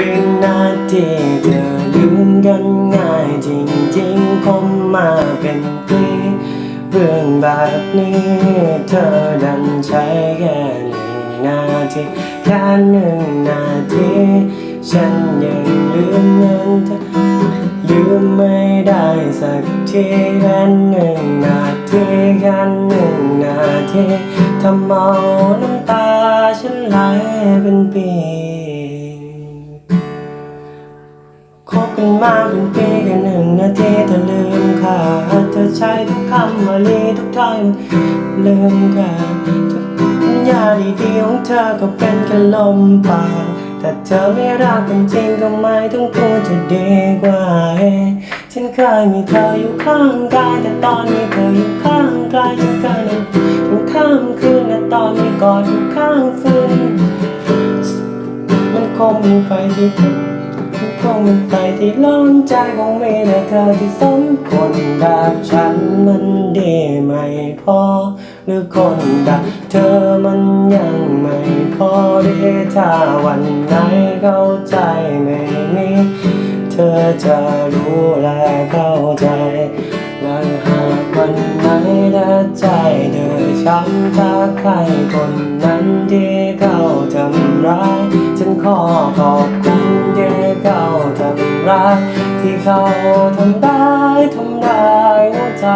วินาทีเธอลืมกันง่ายจริงๆคงมาเป็นปีเรื่องแบบนี้เธอดันใช้แค่หนึ่งนาทีแค่หนึ่งนาทีฉันยังลืมเงินเธอลืมไม่ได้สักทีแค่หนึ่งนาทีแค่หนึ่งนาทีทำเอาน้ำตาฉันไหลเป็นปี คบกันมาเป็นปีแค่หนึ่งนาทีเธอลืมค่ะเธอใช้ทุกคำวลีทุกถ้อยลืมค่ะทุกสัญญาดีๆของเธอก็เป็นแค่ลมปากแต่เธอไม่รักกันจริงก็ไม่ต้องพูดจะดีกว่า ฉันเคยมีเธออยู่ข้างกายแต่ตอนนี้เธออยู่ข้างไกลจนเกินถึงข้ามคืนและตอนนี้กอดอยู่ข้างฟืนมันคงมีไฟที่ คงเป็นไฟที่ร้อนใจคงไมีแต่เธอที่สมคนแบบฉันมันดีไม่พอ หรือคนแบบเธอมันยังไม่พอดีถ้าวันไหนเข้าใจไม่มีเธอจะรู้และเข้าใจและหากวันไหนถ้าใจเธอช้ำถ้าใครคนนั้นที่เขาทำร้าย ฉันขอขอบคุณ รักที่เขาทำได้ทำร้ายหัวใจ